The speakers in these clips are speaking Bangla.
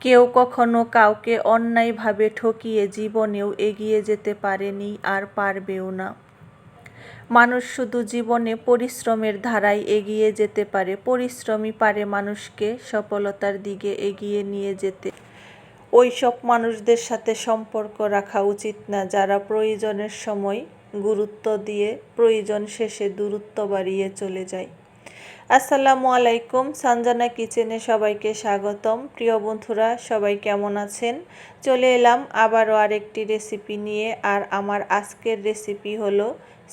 কেউ কখনো কাউকে অন্যায়ভাবে ঠকিয়ে জীবনেও এগিয়ে যেতে পারেনি আর পারবেও না। মানুষ শুধু জীবনে পরিশ্রমের ধারায় এগিয়ে যেতে পারে, পরিশ্রমই পারে মানুষকে সফলতার দিকে এগিয়ে নিয়ে যেতে। ওই সব মানুষদের সাথে সম্পর্ক রাখা উচিত না, যারা প্রয়োজনের সময় গুরুত্ব দিয়ে প্রয়োজন শেষে দূরত্ব বাড়িয়ে চলে যায়। আসসালামু আলাইকুম, সানজানা কিচেনে সবাইকে স্বাগতম। প্রিয় বন্ধুরা, সবাই কেমন আছেন? চলে এলাম আবারও আরেকটি রেসিপি নিয়ে, আর আমার আজকের রেসিপি হলো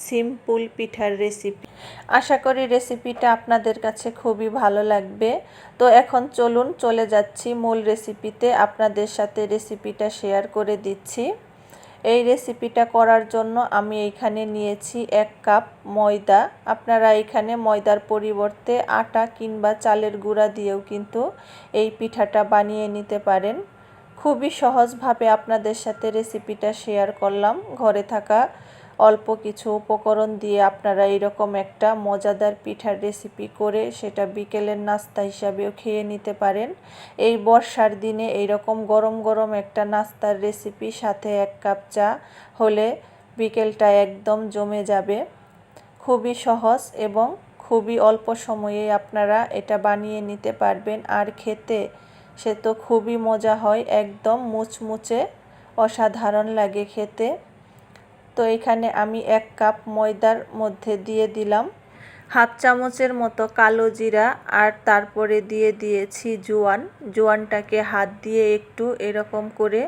সিম্পল পিঠার রেসিপি। আশা করি রেসিপিটা আপনাদের কাছে খুবই ভালো লাগবে। তো এখন চলুন, চলে যাচ্ছি মূল রেসিপিতে। আপনাদের সাথে রেসিপিটা শেয়ার করে দিচ্ছি। এই রেসিপিটা করার জন্য আমি এখানে নিয়েছি এক কাপ ময়দা। আপনারা এখানে ময়দার পরিবর্তে আটা কিংবা চালের গুঁড়া দিয়েও কিন্তু এই পিঠাটা বানিয়ে নিতে পারেন। খুবই সহজভাবে আপনাদের সাথে রেসিপিটা শেয়ার করলাম। ঘরে থাকা অল্প কিছু উপকরণ দিয়ে আপনারা এরকম একটা মজাদার পিঠার রেসিপি করে সেটা বিকেলের নাস্তা হিসাবেও খেয়ে নিতে পারেন। এই বর্ষার দিনে এইরকম গরম গরম একটা নাস্তার রেসিপি সাথে এক কাপ চা হলে বিকেলটা একদম জমে যাবে। খুবই সহজ এবং খুবই অল্প সময়ে আপনারা এটা বানিয়ে নিতে পারবেন। আর খেতে সে তো খুবই মজা হয়, একদম মুচমুচে অসাধারণ লাগে খেতে। তো এখানে আমি এক কাপ ময়দার মধ্যে দিয়ে দিলাম। হাফ চামচের মতো কালো জিরা আর তারপরে দিয়ে দিয়েছি জোয়ান। জোয়ানটাকে হাত দিয়ে একটু এরকম করে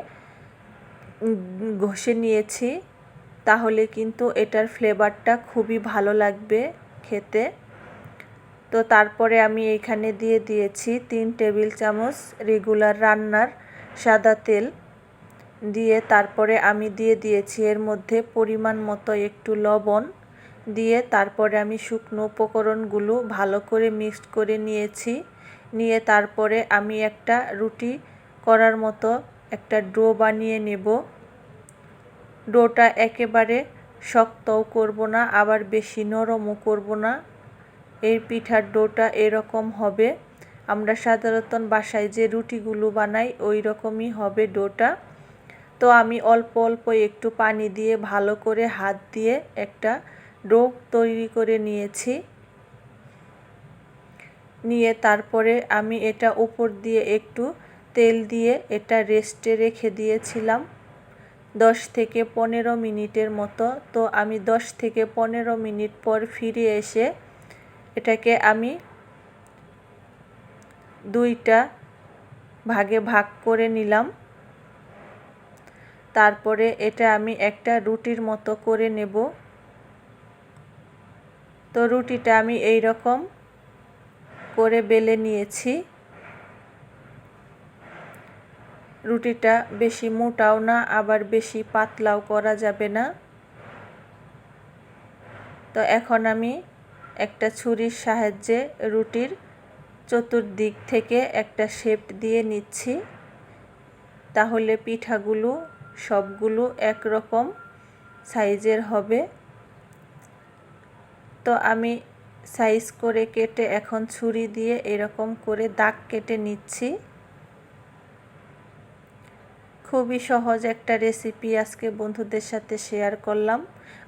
ঘষে নিয়েছি, তাহলে কিন্তু এটার ফ্লেভারটা খুবই ভালো লাগবে খেতে। তো তারপরে আমি এখানে দিয়ে দিয়েছি তিন টেবিল চামচ রেগুলার রান্নার সাদা তেল। দিয়ে তারপরে আমি দিয়ে দিয়েছি এর মধ্যে পরিমাণ মতো একটু লবণ দিয়ে তারপরে আমি শুকনো উপকরণগুলো ভালো করে মিক্সড করে নিয়েছি। নিয়ে তারপরে আমি একটা রুটি করার মতো একটা ডো বানিয়ে নেব। ডোটা একেবারে শক্তও করব না, আবার বেশি নরমও করব না। এই পিঠার ডোটা এরকম হবে। আমরা সাধারণত বাসায় যে রুটিগুলো বানাই, ওই রকমই হবে ডোটা। তো আমি অল্প অল্প একটু পানি দিয়ে ভালো করে হাত দিয়ে একটা ডো তৈরি করে নিয়েছি। নিয়ে তারপরে আমি এটা উপর দিয়ে একটু তেল দিয়ে এটা রেস্টে রেখে দিয়েছিলাম দশ থেকে পনেরো মিনিটের মতো। তো আমি দশ থেকে পনেরো মিনিট পর ফিরে এসে এটাকে আমি দুইটা ভাগে ভাগ করে নিলাম। তারপরে এটা আমি একটা রুটির মতো করে নেব। তো রুটিটা আমি এই রকম করে বেলে নিয়েছি। রুটিটা বেশি মোটাও না, আবার বেশি পাতলাও করা যাবে না। তো এখন আমি একটা ছুরির সাহায্যে রুটির চতুর্দিক থেকে একটা শেপ দিয়ে নিচ্ছি। তাহলে পিঠাগুলো সবগুলো একরকম সাইজের হবে। তো আমি সাইজ করে কেটে এখন ছুরি দিয়ে এরকম করে দাগ কেটে নিচ্ছি। খুবই সহজ একটা রেসিপি আজকে বন্ধুদের সাথে শেয়ার করলাম।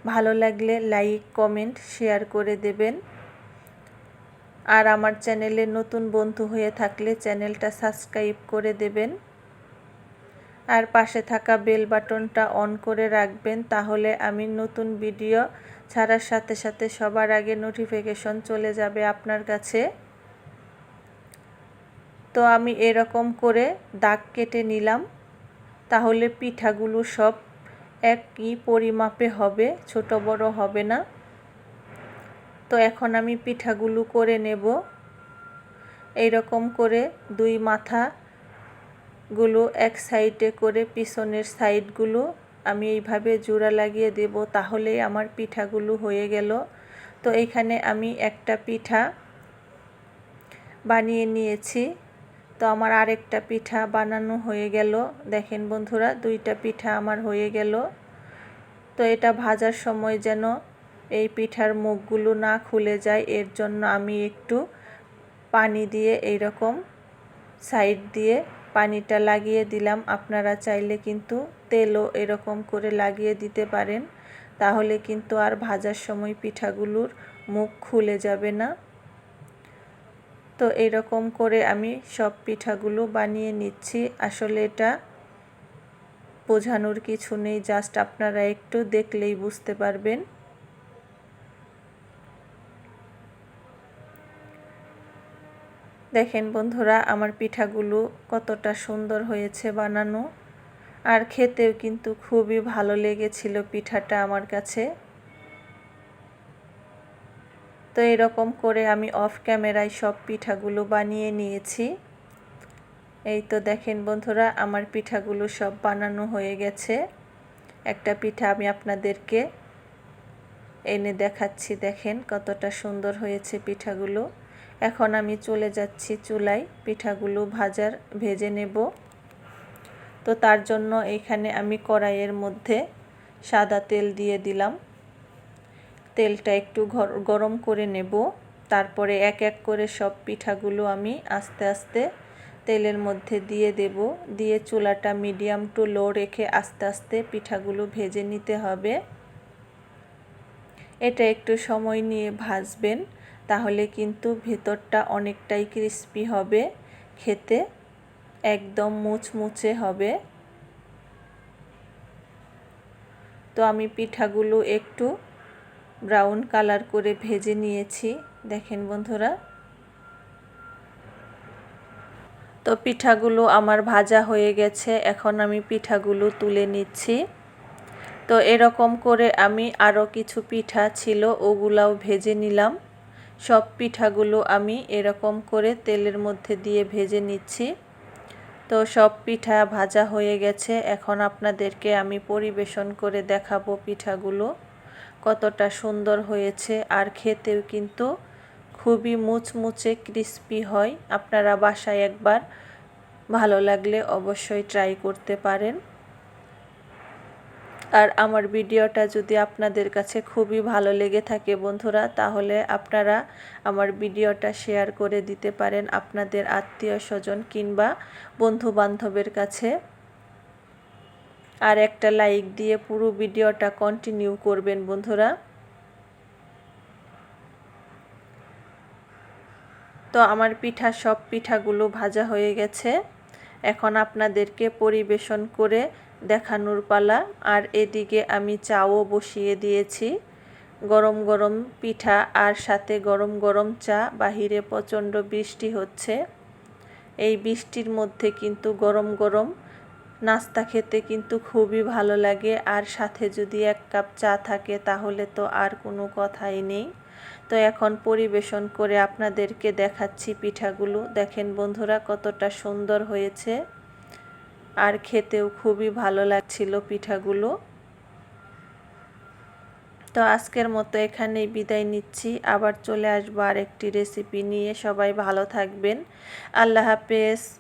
ভালো লাগলে লাইক, কমেন্ট, শেয়ার করে দেবেন। আর আমার চ্যানেলে নতুন বন্ধু হয়ে থাকলে চ্যানেলটা সাবস্ক্রাইব করে দেবেন। আর পাশে থাকা বেল বাটনটা অন করে রাখবেন, তাহলে আমি নতুন ভিডিও ছাড়ার সাথে সাথে সবার আগে নোটিফিকেশন চলে যাবে আপনার কাছে। তো আমি এরকম করে দাগ কেটে নিলাম, তাহলে পিঠাগুলো সব একই পরিমাপে হবে, ছোট বড় হবে না। তো এখন আমি পিঠাগুলো করে নেব। এইরকম করে দুই মাথা গুলো এক সাইডে করে পিছনের সাইডগুলো আমি এইভাবে জোড়া লাগিয়ে দেব তাহলেই আমার পিঠাগুলো হয়ে গেল। তো এখানে আমি একটা পিঠা বানিয়ে নিয়েছি। তো আমার আরেকটা পিঠা বানানো হয়ে গেল। দেখেন বন্ধুরা, দুইটা পিঠা আমার হয়ে গেল। তো এটা ভাজার সময় যেন এই পিঠার মুখগুলো না খুলে যায়, এর জন্য আমি একটু পানি দিয়ে এইরকম সাইড দিয়ে পানিটা লাগিয়ে দিলাম। আপনারা চাইলে কিন্তু তেলও এরকম করে লাগিয়ে দিতে পারেন। তাহলে কিন্তু আর ভাজার সময় পিঠাগুলোর মুখ খুলে যাবে না। তো এরকম করে আমি সব পিঠাগুলো বানিয়ে নিচ্ছি। আসলে এটা বোঝানোর কিছু নেই, জাস্ট আপনারা একটু দেখলেই বুঝতে পারবেন। দেখেন বন্ধুরা, আমার পিঠাগুলো কতটা সুন্দর হয়েছে বানানো। আর খেতেও কিন্তু খুবই ভালো লেগেছিল পিঠাটা আমার কাছে। তো এরকম করে আমি অফ ক্যামেরায় সব পিঠাগুলো বানিয়ে নিয়েছি। এই তো দেখেন বন্ধুরা, আমার পিঠাগুলো সব বানানো হয়ে গেছে। একটা পিঠা আমি আপনাদেরকে এনে দেখাচ্ছি, দেখেন কতটা সুন্দর হয়েছে পিঠাগুলো। এখন আমি চলে যাচ্ছি চুলায়। পিঠাগুলো ভাজার, ভেজে নেব। তো তার জন্য এখানে আমি কড়াইয়ের মধ্যে সাদা তেল দিয়ে দিলাম। তেলটা একটু গরম করে নেব। তারপরে এক এক করে সব পিঠাগুলো আমি আস্তে আস্তে তেলের মধ্যে দিয়ে দেব। দিয়ে চুলাটা মিডিয়াম টু লো রেখে আস্তে আস্তে পিঠাগুলো ভেজে নিতে হবে। এটা একটু সময় নিয়ে ভাজবেন। তাহলে কিন্তু ভেতরটা অনেকটাই ক্রিস্পি হবে, খেতে একদম মুচমুচে হবে। তো আমি পিঠাগুলো একটু ব্রাউন কালার করে ভেজে নিয়েছি, দেখেন বন্ধুরা। তো পিঠাগুলো আমার ভাজা হয়ে গেছে, এখন আমি পিঠাগুলো তুলে নিচ্ছি। তো এরকম করে আমি আরও কিছু পিঠা ছিল, ওগুলাও ভেজে নিলাম। সব পিঠাগুলো আমি এরকম করে তেলের মধ্যে দিয়ে ভেজে নিচ্ছি। তো সব পিঠা ভাজা হয়ে গেছে। এখন আপনাদেরকে আমি পরিবেশন করে দেখাবো পিঠাগুলো। কতটা সুন্দর হয়েছে আর খেতেও কিন্তু খুবই মুচমুচে ক্রিস্পি হয়। আপনারা বাসায় একবার ভালো লাগলে অবশ্যই ট্রাই করতে পারেন। আর আমার ভিডিওটা যদি আপনাদের কাছে খুবই ভালো লেগে থাকে বন্ধুরা, তাহলে আপনারা আমার ভিডিওটা শেয়ার করে দিতে পারেন আপনাদের আত্মীয় স্বজন কিংবা বন্ধু বান্ধবের কাছে। আর একটা লাইক দিয়ে পুরো ভিডিওটা কন্টিনিউ করবেন বন্ধুরা। তো আমার পিঠা, সব পিঠাগুলো ভাজা হয়ে গেছে। এখন আপনাদেরকে পরিবেশন করে দেখানোর পালা। আর এদিকে আমি চাও বসিয়ে দিয়েছি। গরম গরম পিঠা আর সাথে গরম গরম চা। বাহিরে প্রচণ্ড বৃষ্টি হচ্ছে। এই বৃষ্টির মধ্যে কিন্তু গরম গরম নাস্তা খেতে কিন্তু খুবই ভালো লাগে। আর সাথে যদি এক কাপ চা থাকে তাহলে তো আর কোনো কথাই নেই। তো এখন পরিবেশন করে আপনাদেরকে দেখাচ্ছি পিঠাগুলো। দেখেন বন্ধুরা কতটা সুন্দর হয়েছে। আর খেতেও খুবই ভালো লাগছিল পিঠাগুলো। তো আজকের মতো এখানেই বিদায় নিচ্ছি। আবার চলে আসব আর একটি রেসিপি নিয়ে। সবাই ভালো থাকবেন। আল্লাহ হাফেজ।